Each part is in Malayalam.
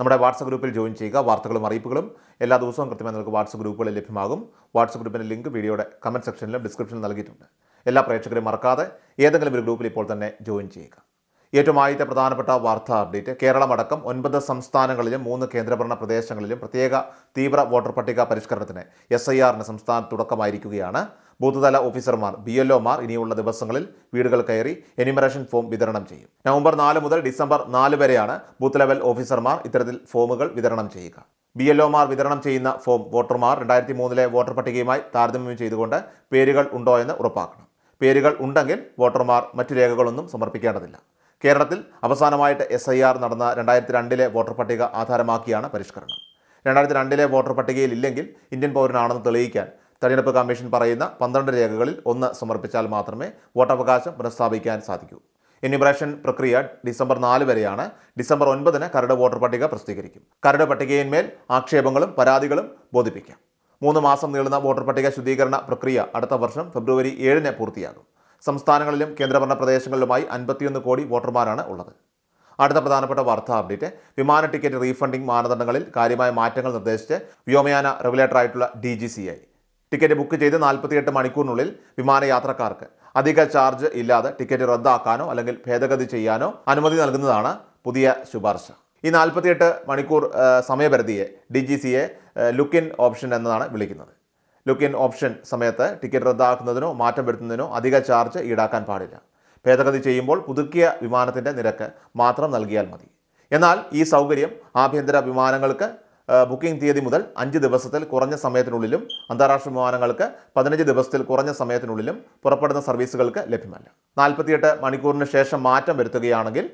നമ്മുടെ വാട്സപ്പ് ഗ്രൂപ്പിൽ ജോയിൻ ചെയ്യുക. വാർത്തകളും അറിയിപ്പുകളും എല്ലാ ദിവസവും കൃത്യമായി നിങ്ങൾക്ക് വാട്സപ്പ് ഗ്രൂപ്പുകളിൽ ലഭ്യമാകും. വാട്സപ്പ് ഗ്രൂപ്പിന്റെ ലിങ്ക് വീഡിയോയുടെ കമന്റ് സെക്ഷനിലും ഡിസ്ക്രിപ്ഷനിലും നൽകിയിട്ടുണ്ട്. എല്ലാ പ്രേക്ഷകരും മറക്കാതെ ഏതെങ്കിലും ഒരു ഗ്രൂപ്പിൽ ഇപ്പോൾ തന്നെ ജോയിൻ ചെയ്യുക. ഏറ്റവും ആദ്യത്തെ പ്രധാനപ്പെട്ട വാർത്താ അപ്ഡേറ്റ് കേരളമടക്കം ഒൻപത് സംസ്ഥാനങ്ങളിലും മൂന്ന് കേന്ദ്രഭരണ പ്രദേശങ്ങളിലും പ്രത്യേക തീവ്ര വോട്ടർ പട്ടിക പരിഷ്കരണത്തിന് എസ് ഐ ആറിന് സംസ്ഥാനത്ത് തുടക്കമായിരിക്കുകയാണ്. ബൂത്ത് തല ഓഫീസർമാർ ബി എൽ ഒമാർ ഇനിയുള്ള ദിവസങ്ങളിൽ വീടുകൾ കയറി എനിമറേഷൻ ഫോം വിതരണം ചെയ്യും. നവംബർ നാല് മുതൽ ഡിസംബർ നാല് വരെയാണ് ബൂത്ത് ലെവൽ ഓഫീസർമാർ ഇത്തരത്തിൽ ഫോമുകൾ വിതരണം ചെയ്യുക. ബി എൽ ഒമാർ വിതരണം ചെയ്യുന്ന ഫോം വോട്ടർമാർ രണ്ടായിരത്തി മൂന്നിലെ വോട്ടർ പട്ടികയുമായി താരതമ്യം ചെയ്തുകൊണ്ട് പേരുകൾ ഉണ്ടോ എന്ന് ഉറപ്പാക്കണം. പേരുകൾ ഉണ്ടെങ്കിൽ വോട്ടർമാർ മറ്റു രേഖകളൊന്നും സമർപ്പിക്കേണ്ടതില്ല. കേരളത്തിൽ അവസാനമായിട്ട് എസ് ഐ ആർ നടന്ന രണ്ടായിരത്തി രണ്ടിലെ വോട്ടർ പട്ടിക ആധാരമാക്കിയാണ് പരിഷ്കരണം. രണ്ടായിരത്തി രണ്ടിലെ വോട്ടർ പട്ടികയിൽ ഇല്ലെങ്കിൽ ഇന്ത്യൻ പൗരനാണെന്ന് തെളിയിക്കാൻ തെരഞ്ഞെടുപ്പ് കമ്മീഷൻ പറയുന്ന പന്ത്രണ്ട് രേഖകളിൽ ഒന്ന് സമർപ്പിച്ചാൽ മാത്രമേ വോട്ടവകാശം പുനഃസ്ഥാപിക്കാൻ സാധിക്കൂ. എന്യൂമറേഷൻ പ്രക്രിയ ഡിസംബർ നാല് വരെയാണ്. ഡിസംബർ ഒൻപതിന് കരട് വോട്ടർ പട്ടിക പ്രസിദ്ധീകരിക്കും. കരട് പട്ടികയിന്മേൽ ആക്ഷേപങ്ങളും പരാതികളും ബോധിപ്പിക്കാം. മൂന്ന് മാസം നീളുന്ന വോട്ടർ പട്ടിക ശുദ്ധീകരണ പ്രക്രിയ അടുത്ത വർഷം ഫെബ്രുവരി ഏഴിന് പൂർത്തിയാകും. സംസ്ഥാനങ്ങളിലും കേന്ദ്രഭരണ പ്രദേശങ്ങളിലുമായി അൻപത്തിയൊന്ന് കോടി വോട്ടർമാരാണ് ഉള്ളത്. അടുത്ത പ്രധാനപ്പെട്ട വാർത്താ അപ്ഡേറ്റ്. വിമാന ടിക്കറ്റ് റീഫണ്ടിംഗ് മാനദണ്ഡങ്ങളിൽ കാര്യമായ മാറ്റങ്ങൾ നിർദ്ദേശിച്ച് വ്യോമയാന റെഗുലേറ്ററായിട്ടുള്ള D G C A. Ticket book ചെയ്ത് നാൽപ്പത്തിയെട്ട് മണിക്കൂറിനുള്ളിൽ വിമാനയാത്രക്കാർക്ക്. അധിക ചാർജ് ഇല്ലാതെ ടിക്കറ്റ് റദ്ദാക്കാനോ അല്ലെങ്കിൽ ഭേദഗതി ചെയ്യാനോ അനുമതി നൽകുന്നതാണ് പുതിയ ശുപാർശ. ഈ നാൽപ്പത്തിയെട്ട് മണിക്കൂർ സമയപരിധിയെ ഡി ജി സിയെ ലുക്ക് ഇൻ ഓപ്ഷൻ എന്നതാണ് വിളിക്കുന്നത്. ലുക്ക് ഇൻ ഓപ്ഷൻ സമയത്ത് ടിക്കറ്റ് റദ്ദാക്കുന്നതിനോ മാറ്റം വരുത്തുന്നതിനോ അധിക ചാർജ് ഈടാക്കാൻ പാടില്ല. ഭേദഗതി ചെയ്യുമ്പോൾ പുതുക്കിയ വിമാനത്തിന്റെ നിരക്ക് മാത്രം നൽകിയാൽ മതി. എന്നാൽ ഈ സൗകര്യം ആഭ്യന്തര വിമാനങ്ങൾക്ക് ബുക്കിംഗ് തീയതി മുതൽ അഞ്ച് ദിവസത്തിൽ കുറഞ്ഞ സമയത്തിനുള്ളിലും അന്താരാഷ്ട്ര വിമാനങ്ങൾക്ക് പതിനഞ്ച് ദിവസത്തിൽ കുറഞ്ഞ സമയത്തിനുള്ളിലും പുറപ്പെടുന്ന സർവീസുകൾക്ക് ലഭ്യമല്ല. നാൽപ്പത്തിയെട്ട് മണിക്കൂറിന് ശേഷം മാറ്റം വരുത്തുകയാണെങ്കിൽ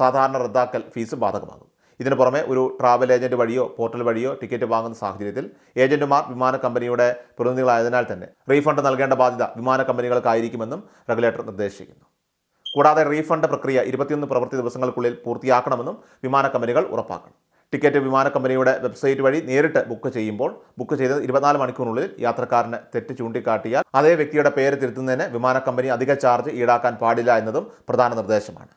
സാധാരണ റദ്ദാക്കൽ ഫീസ് ബാധകമാകും. ഇതിനു പുറമെ ഒരു ട്രാവൽ ഏജന്റ് വഴിയോ പോർട്ടൽ വഴിയോ ടിക്കറ്റ് വാങ്ങുന്ന സാഹചര്യത്തിൽ ഏജന്റുമാർ വിമാന കമ്പനിയുടെ പ്രതിനിധികളായതിനാൽ തന്നെ റീഫണ്ട് നൽകേണ്ട ബാധ്യത വിമാന കമ്പനികൾക്കായിരിക്കുമെന്നും റെഗുലേറ്റർ നിർദ്ദേശിക്കുന്നു. കൂടാതെ റീഫണ്ട് പ്രക്രിയ ഇരുപത്തിയൊന്ന് പ്രവൃത്തി ദിവസങ്ങൾക്കുള്ളിൽ പൂർത്തിയാക്കണമെന്നും വിമാന കമ്പനികൾ ഉറപ്പാക്കണം. ടിക്കറ്റ് വിമാന കമ്പനിയുടെ വെബ്സൈറ്റ് വഴി നേരിട്ട് ബുക്ക് ചെയ്യുമ്പോൾ ബുക്ക് ചെയ്ത് ഇരുപത്തിനാല് മണിക്കൂറിനുള്ളിൽ യാത്രക്കാരന് തെറ്റ് ചൂണ്ടിക്കാട്ടിയാൽ അതേ വ്യക്തിയുടെ പേര് തിരുത്തുന്നതിന് വിമാന കമ്പനി അധിക ചാർജ് ഈടാക്കാൻ പാടില്ല എന്നതും പ്രധാന നിർദ്ദേശമാണ്.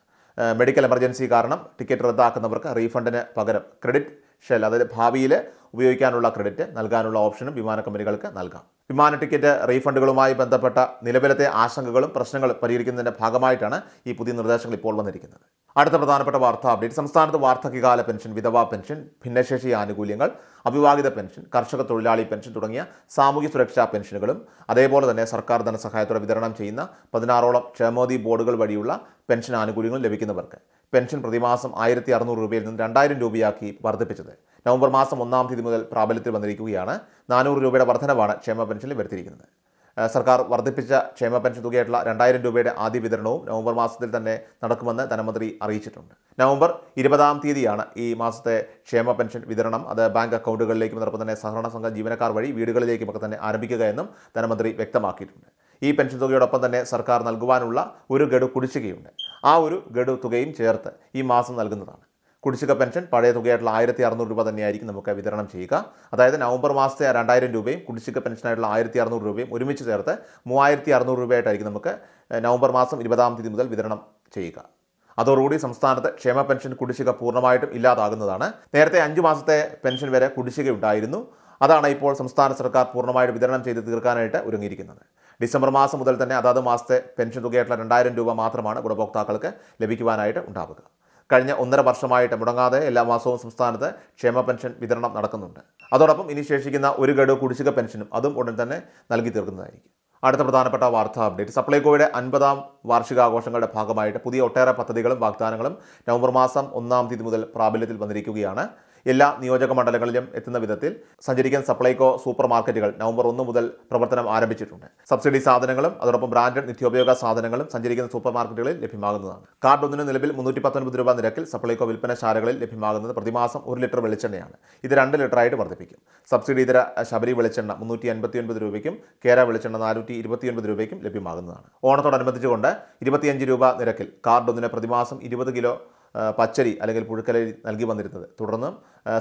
മെഡിക്കൽ എമർജൻസി കാരണം ടിക്കറ്റ് റദ്ദാക്കുന്നവർക്ക് റീഫണ്ടിന് പകരം ക്രെഡിറ്റ് ഷെൽ അതായത് ഭാവിയിൽ ഉപയോഗിക്കാനുള്ള ക്രെഡിറ്റ് നൽകാനുള്ള ഓപ്ഷനും വിമാന കമ്പനികൾക്ക് നൽകാം. വിമാന ടിക്കറ്റ് റീഫണ്ടുകളുമായി ബന്ധപ്പെട്ട നിലവിലത്തെ ആശങ്കകളും പ്രശ്നങ്ങളും പരിഹരിക്കുന്നതിന്റെ ഭാഗമായിട്ടാണ് ഈ പുതിയ നിർദ്ദേശങ്ങൾ ഇപ്പോൾ വന്നിരിക്കുന്നത്. അടുത്ത പ്രധാനപ്പെട്ട വാർത്താ അപ്ഡേറ്റ്. സംസ്ഥാനത്ത് വാർദ്ധക്യകാല പെൻഷൻ വിധവാ പെൻഷൻ ഭിന്നശേഷി ആനുകൂല്യങ്ങൾ അവിവാഹിത പെൻഷൻ കർഷക തൊഴിലാളി പെൻഷൻ തുടങ്ങിയ സാമൂഹ്യ സുരക്ഷാ പെൻഷനുകളും അതേപോലെ തന്നെ സർക്കാർ ധനസഹായത്തോടെ വിതരണം ചെയ്യുന്ന പതിനാറോളം ക്ഷേമോദി ബോർഡുകൾ വഴിയുള്ള പെൻഷൻ ആനുകൂല്യങ്ങൾ ലഭിക്കുന്നവർക്ക്. പെൻഷൻ പ്രതിമാസം ആയിരത്തി അറുന്നൂറ് രൂപയിൽ നിന്ന് രണ്ടായിരം രൂപയാക്കി വർദ്ധിപ്പിച്ചത്. നവംബർ മാസം ഒന്നാം തീയതി മുതൽ പ്രാബല്യത്തിൽ വന്നിരിക്കുകയാണ്. നാനൂറ് രൂപയുടെ വർധനവാണ് ക്ഷേമ പെൻഷനിൽ വരുത്തിയിരിക്കുന്നത്. സർക്കാർ വർദ്ധിപ്പിച്ച ക്ഷേമ പെൻഷൻ തുകയായിട്ടുള്ള രണ്ടായിരം രൂപയുടെ ആദ്യ വിതരണവും നവംബർ മാസത്തിൽ തന്നെ നടക്കുമെന്ന് ധനമന്ത്രി അറിയിച്ചിട്ടുണ്ട്. നവംബർ ഇരുപതാം തീയതിയാണ് ഈ മാസത്തെ ക്ഷേമ പെൻഷൻ വിതരണം. അത് ബാങ്ക് അക്കൗണ്ടുകളിലേക്കും അതോടൊപ്പം തന്നെ സഹകരണ സംഘ ജീവനക്കാർ വഴി വീടുകളിലേക്കും വീടുകളിലേക്കുമൊക്കെ തന്നെ ആരംഭിക്കുക എന്നും ധനമന്ത്രി വ്യക്തമാക്കിയിട്ടുണ്ട്. ഈ പെൻഷൻ തുകയോടൊപ്പം തന്നെ സർക്കാർ നൽകുവാനുള്ള ഒരു ഗഡു കുടിശ്ശികയുണ്ട്. ആ ഒരു ഗഡു തുകയും ചേർത്ത് ഈ മാസം നൽകുന്നതാണ്. കുടിശ്ശിക പെൻഷൻ പഴയ തുകയായിട്ടുള്ള ആയിരത്തി അറുന്നൂറ് രൂപ തന്നെയായിരിക്കും നമുക്ക് വിതരണം ചെയ്യുക. അതായത് നവംബർ മാസത്തെ രണ്ടായിരം രൂപയും കുടിശ്ശിക പെൻഷനായിട്ടുള്ള ആയിരത്തി അറുന്നൂറ് രൂപയും ഒരുമിച്ച് ചേർത്ത് മൂവായിരത്തി അറുന്നൂറ് രൂപയായിട്ടായിരിക്കും നമുക്ക് നവംബർ മാസം ഇരുപതാം തീയതി മുതൽ വിതരണം ചെയ്യുക. അതോടുകൂടി സംസ്ഥാനത്ത് ക്ഷേമ പെൻഷൻ കുടിശ്ശിക പൂർണമായിട്ടും ഇല്ലാതാകുന്നതാണ്. നേരത്തെ അഞ്ച് മാസത്തെ പെൻഷൻ വരെ കുടിശ്ശിക ഉണ്ടായിരുന്നു. അതാണ് ഇപ്പോൾ സംസ്ഥാന സർക്കാർ പൂർണമായിട്ട് വിതരണം ചെയ്ത് തീർക്കാനായിട്ട് ഒരുങ്ങിയിരിക്കുന്നത്. ഡിസംബർ മാസം മുതൽ തന്നെ അതാത് മാസത്തെ പെൻഷൻ തുകയായിട്ടുള്ള രണ്ടായിരം രൂപ മാത്രമാണ് ഗുണഭോക്താക്കൾക്ക് ലഭിക്കുവാനായിട്ട് ഉണ്ടാവുക. കഴിഞ്ഞ ഒന്നര വർഷമായിട്ട് മുടങ്ങാതെ എല്ലാ മാസവും സംസ്ഥാനത്ത് ക്ഷേമ പെൻഷൻ വിതരണം നടക്കുന്നുണ്ട്. അതോടൊപ്പം ഇനി ശേഷിക്കുന്ന ഒരു ഗഡു കുടിശ്ശിക പെൻഷനും അതും ഉടൻ തന്നെ നൽകി തീർക്കുന്നതായിരിക്കും. അടുത്ത പ്രധാനപ്പെട്ട വാർത്താ അപ്ഡേറ്റ്. സപ്ലൈകോയുടെ അൻപതാം വാർഷികാഘോഷങ്ങളുടെ ഭാഗമായിട്ട് പുതിയ ഒട്ടേറെ പദ്ധതികളും വാഗ്ദാനങ്ങളും നവംബർ മാസം ഒന്നാം തീയതി മുതൽ പ്രാബല്യത്തിൽ വന്നിരിക്കുകയാണ്. എല്ലാ നിയോജക മണ്ഡലങ്ങളിലും എത്തുന്ന വിധത്തിൽ സഞ്ചരിക്കുന്ന സപ്ലൈകോ സൂപ്പർ മാർക്കറ്റുകൾ നവംബർ ഒന്ന് മുതൽ പ്രവർത്തനം ആരംഭിച്ചിട്ടുണ്ട്. സബ്സിഡി സാധനങ്ങളും അതോടൊപ്പം ബ്രാൻഡഡ് നിത്യോപയോഗ സാധനങ്ങളും സഞ്ചരിക്കുന്ന സൂപ്പർ മാർക്കറ്റുകളിൽ ലഭ്യമാകുന്നതാണ്. കാർഡ് ഒന്നിന് നിലവിൽ മുന്നൂറ്റി പത്തൊൻപത് രൂപ നിരക്കിൽ സപ്ലൈകോ വിൽപ്പനശാലകളിൽ ലഭ്യമാകുന്നത് പ്രതിമാസം ഒരു ലിറ്റർ വെളിച്ചെണ്ണയാണ്. ഇത് രണ്ട് ലിറ്ററായിട്ട് വർദ്ധിപ്പിക്കും. സബ്സിഡി ഇതര ശബരി വെളിച്ചെണ്ണ മുന്നൂറ്റി അൻപത്തി ഒൻപത് രൂപയ്ക്കും കേര വെളിച്ചെണ്ണ നാനൂറ്റി ഇരുപത്തിയൊൻപത് രൂപയ്ക്കും ലഭ്യമാകുന്നതാണ്. ഓണത്തോടനുബന്ധിച്ചുകൊണ്ട് ഇരുപത്തിയഞ്ച് രൂപ നിരക്കിൽ കാർഡ് ഒന്നിന് പ്രതിമാസം ഇരുപത് കിലോ പച്ചരി അല്ലെങ്കിൽ പുഴുക്കലരി നൽകി വന്നിരുന്നത്. തുടർന്ന്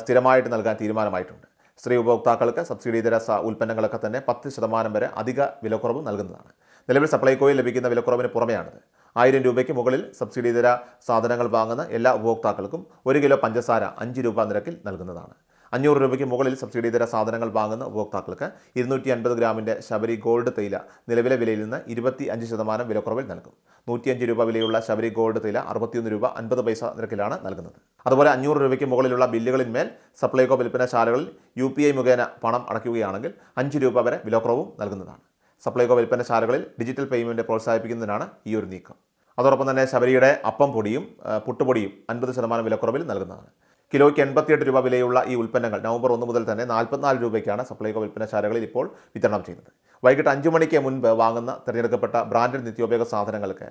സ്ഥിരമായിട്ട് നൽകാൻ തീരുമാനമായിട്ടുണ്ട്. സ്ത്രീ ഉപഭോക്താക്കൾക്ക് സബ്സിഡിതര ഉൽപ്പന്നങ്ങളൊക്കെ തന്നെ പത്ത് ശതമാനം വരെ അധിക വിലക്കുറവ് നൽകുന്നതാണ്. നിലവിൽ സപ്ലൈകോയിൽ ലഭിക്കുന്ന വിലക്കുറവിന് പുറമെയാണിത്. ആയിരം രൂപയ്ക്ക് മുകളിൽ സബ്സിഡിതര സാധനങ്ങൾ വാങ്ങുന്ന എല്ലാ ഉപഭോക്താക്കൾക്കും ഒരു കിലോ പഞ്ചസാര അഞ്ച് രൂപ നിരക്കിൽ നൽകുന്നതാണ്. അഞ്ഞൂറ് രൂപയ്ക്ക് മുകളിൽ സബ്സിഡി ഇതര സാധനങ്ങൾ വാങ്ങുന്ന ഉപഭോക്താക്കൾക്ക് ഇരുന്നൂറ്റി അൻപത് ഗ്രാമിന്റെ ശബരി ഗോൾഡ് തേയില നിലവിലെ വിലയിൽ നിന്ന് ഇരുപത്തി അഞ്ച് ശതമാനം വിലക്കുറവിൽ നൽകും. നൂറ്റിയഞ്ച് രൂപ വിലയുള്ള ശബരി ഗോൾഡ് തേയില അറുപത്തിയൊന്ന് രൂപ അൻപത് പൈസ നിരക്കിലാണ് നൽകുന്നത്. അതുപോലെ അഞ്ഞൂറ് രൂപയ്ക്ക് മുകളിലുള്ള ബില്ലുകളിന്മേൽ സപ്ലൈകോ വിൽപ്പനശാലകളിൽ യു പി ഐ മുഖേന പണം അടയ്ക്കുകയാണെങ്കിൽ അഞ്ച് രൂപ വരെ വിലക്കുറവും നൽകുന്നതാണ്. സപ്ലൈകോ വിൽപ്പനശാലകളിൽ ഡിജിറ്റൽ പേയ്മെന്റ് പ്രോത്സാഹിപ്പിക്കുന്നതിനാണ് ഈ ഒരു നീക്കം. അതോടൊപ്പം തന്നെ ശബരിയുടെ അപ്പം പൊടിയും പുട്ടുപൊടിയും അൻപത് ശതമാനം വിലക്കുറവിൽ നൽകുന്നതാണ്. കിലോയ്ക്ക് എൺപത്തിയെട്ട് രൂപ വിലയുള്ള ഈ ഉൽപ്പന്നങ്ങൾ നവംബർ ഒന്ന് മുതൽ തന്നെ നാൽപ്പത്തിനാല് രൂപയ്ക്കാണ് സപ്ലൈകോ വിൽപ്പനശാലകളിൽ ഇപ്പോൾ വിതരണം ചെയ്യുന്നത്. വൈകിട്ട് അഞ്ച് മണിക്ക് മുൻപ് വാങ്ങുന്ന തിരഞ്ഞെടുക്കപ്പെട്ട ബ്രാൻഡഡ് നിത്യോപയോഗ സാധനങ്ങൾക്ക്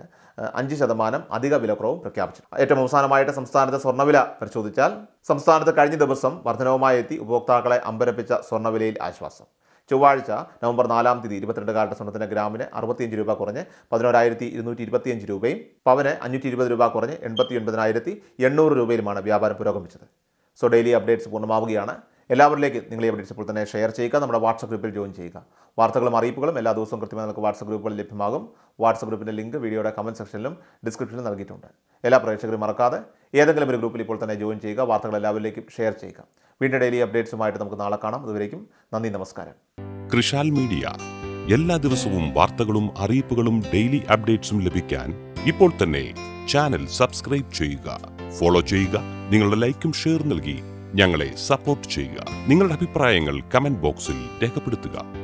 അഞ്ച് ശതമാനം അധിക വിലക്കുറവും പ്രഖ്യാപിച്ചു ഏറ്റവും അവസാനമായിട്ട് സംസ്ഥാനത്തെ സ്വർണവില പരിശോധിച്ചാൽ സംസ്ഥാനത്ത് കഴിഞ്ഞ ദിവസം വർധനവുമായി എത്തി ഉപഭോക്താക്കളെ അമ്പരപ്പിച്ച സ്വർണവിലയിൽ ആശ്വാസം. ചൊവ്വാഴ്ച നവംബർ നാലാം തീയതി ഇരുപത്തിരണ്ട് കാലത്തെ സ്വർണത്തിന് ഗ്രാമിന് അറുപത്തിയഞ്ച് രൂപ കുറഞ്ഞ് പതിനോരായിരത്തി ഇരുന്നൂറ്റി ഇരുപത്തിയഞ്ച് രൂപയും പവന് അഞ്ഞൂറ്റി ഇരുപത് രൂപ കുറഞ്ഞ് എൺപത്തി ഒൻപതിനായിരത്തി എണ്ണൂറ് രൂപയിലുമാണ് വ്യാപാരം പുരോഗമിച്ചത്. സോ ഡെയിലി അപ്ഡേറ്റ്സ് പൂർണമാവുകയാണ്. എല്ലാവരിലേക്കും നിങ്ങൾ ഈ അപ്ഡേറ്റ്സ് ഇപ്പോൾ തന്നെ ഷെയർ ചെയ്യുക. നമ്മുടെ വാട്സപ്പ് ഗ്രൂപ്പിൽ ജോയിൻ ചെയ്യുക. വാർത്തകളും അറിയിപ്പുകളും എല്ലാ ദിവസവും കൃത്യമായി നമുക്ക് വാട്സപ്പ് ഗ്രൂപ്പുകളിൽ ലഭ്യമാകും. വാട്സപ്പ് ഗ്രൂപ്പിന്റെ ലിങ്ക് വീഡിയോയുടെ കമന്റ് സെക്ഷനിലും ഡിസ്ക്രിപ്ഷനിലും നൽകിയിട്ടുണ്ട്. എല്ലാ പ്രേക്ഷകരും മറക്കാതെ ഏതെങ്കിലും ഒരു ഗ്രൂപ്പിൽ ഇപ്പോൾ തന്നെ ജോയിൻ ചെയ്യുക വാർത്തകൾ എല്ലാവരിലേക്കും ഷെയർ ചെയ്യുക. വീണ്ടും ഡെയിലി അപ്ഡേറ്റ്സുമായിട്ട് നമുക്ക് നാളെ കാണാം. അതുവരേക്കും നന്ദി നമസ്കാരം. കൃഷാൽ മീഡിയ എല്ലാ ദിവസവും വാർത്തകളും അറിയിപ്പുകളും ഡെയിലി അപ്ഡേറ്റ്സും ലഭിക്കാൻ ഇപ്പോൾ തന്നെ ചാനൽ സബ്സ്ക്രൈബ് ചെയ്യുക. ഫോളോ ചെയ്യുക. നിങ്ങളുടെ ലൈക്കും ഷെയർ നൽകി ഞങ്ങളെ സപ്പോർട്ട് ചെയ്യുക. നിങ്ങളുടെ അഭിപ്രായങ്ങൾ കമന്റ് ബോക്സിൽ രേഖപ്പെടുത്തുക.